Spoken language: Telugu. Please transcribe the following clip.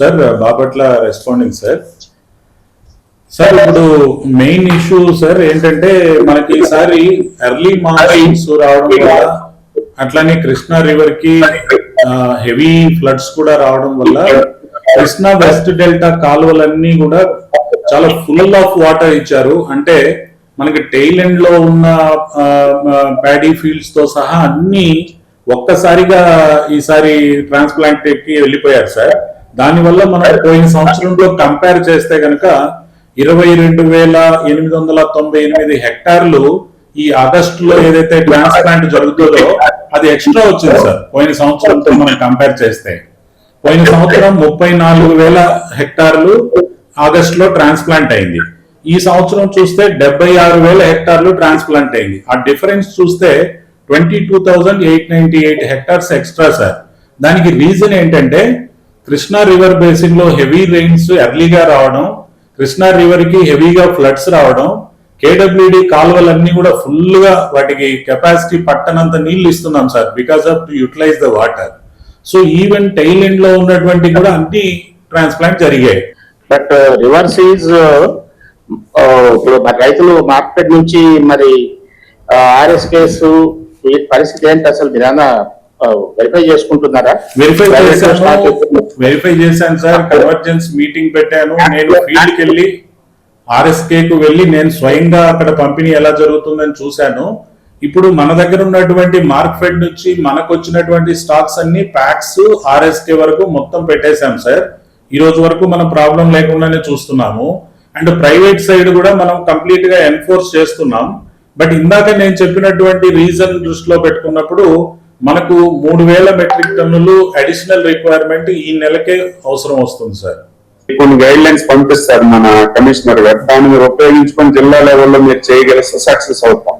Sir Bapatla responding sir. Sir ఇప్పుడు మెయిన్ ఇష్యూ సార్ ఏంటంటే మనకి ఈసారి ఎర్లీ మాన్సూన్స్ రావడం వల్ల అట్లానే కృష్ణా రివర్కి హెవీ ఫ్లడ్స్ కూడా రావడం వల్ల కృష్ణా వెస్ట్ డెల్టా కాలువలన్నీ కూడా చాలా ఫుల్ ఆఫ్ వాటర్ ఇచ్చారు. అంటే మనకి టెయిల్ ఎండ్లో ఉన్న ప్యాడీ ఫీల్డ్స్తో సహా అన్ని ఒక్కసారిగా ఈసారి ట్రాన్స్ప్లాంట్కి వెళ్ళిపోయారు సార్. దానివల్ల మనం పోయిన సంవత్సరంలో కంపేర్ చేస్తే గనక ఇరవై రెండు వేల ఎనిమిది వందల తొంభై ఎనిమిది హెక్టార్లు ఈ ఆగస్టు లో ఏదైతే ట్రాన్స్ప్లాంట్ జరుగుతుందో అది ఎక్స్ట్రా వచ్చింది సార్ పోయిన సంవత్సరంతో మనం కంపేర్ చేస్తే. పోయిన సంవత్సరం ముప్పై నాలుగు వేల హెక్టార్లు ఆగస్ట్లో ట్రాన్స్ప్లాంట్ అయింది. ఈ సంవత్సరం చూస్తే డెబ్బై ఆరు వేల హెక్టార్లు ట్రాన్స్ప్లాంట్ అయింది. ఆ డిఫరెన్స్ చూస్తే twenty two thousand eight ninety eight hectares extra sir. దానికి రీజన్ ఏంటంటే కృష్ణా రివర్ బేసిన్లో హెవీ రెయిన్స్ ఎర్లీగా రావడం కృష్ణా రివర్కి హెవీగా ఫ్లడ్స్ రావడం కేడబ్ల్యూడి కాలువలన్నీ కూడా ఫుల్గా వాటికి కెపాసిటీ పట్టనంత నీళ్ళు ఇస్తున్నాం sir because of to utilize the water so even tail ఎండ్లో ఉన్నటువంటి కూడా అన్ని ట్రాన్స్ప్లాంట్ జరిగాయి. బట్ రివర్స్ ఈజ్ ఇప్పుడు మరి రైతులు మార్కెట్ నుంచి మరి uh, ఆర్ఎస్ కేసు పరిస్థితి ఏంటి అసలు? మీరేమన్నా వెరిఫై చేసుకుంటున్నారా? వెరిఫై చేశాను. ఎక్కువ- వెరిఫై చేశాను సార్. కన్వర్జెన్స్ మీటింగ్ పెట్టాను. నేను ఫీల్డ్కి వెళ్ళి ఆర్ఎస్కే కు వెళ్ళి నేను స్వయంగా అక్కడ పంపిణీ ఎలా జరుగుతుందని చూశాను. ఇప్పుడు మన దగ్గర ఉన్నటువంటి మార్కెట్ నుంచి మనకు వచ్చినటువంటి స్టాక్స్ అన్ని ప్యాక్స్ ఆర్ఎస్కే వరకు మొత్తం పెట్టేశాం సార్. ఈ రోజు వరకు మనం ప్రాబ్లం లేకుండానే చూస్తున్నాము. అండ్ ప్రైవేట్ సైడ్ కూడా మనం కంప్లీట్గా ఎన్ఫోర్స్ చేస్తున్నాం. బట్ ఇందాక నేను చెప్పినటువంటి రీజన్ దృష్టిలో పెట్టుకున్నప్పుడు మనకు మూడు వేల మెట్రిక్ టన్నులు అడిషనల్ రిక్వైర్మెంట్ ఈ నెలకే అవసరం వస్తుంది సార్. కొన్ని గైడ్ లైన్స్ పంపిస్తారు మన కమిషనర్ గారు. దాన్ని మీరు ఉపయోగించుకొని జిల్లా లెవెల్లో మీరు చేయగలిస్తే సక్సెస్ అవుతాం.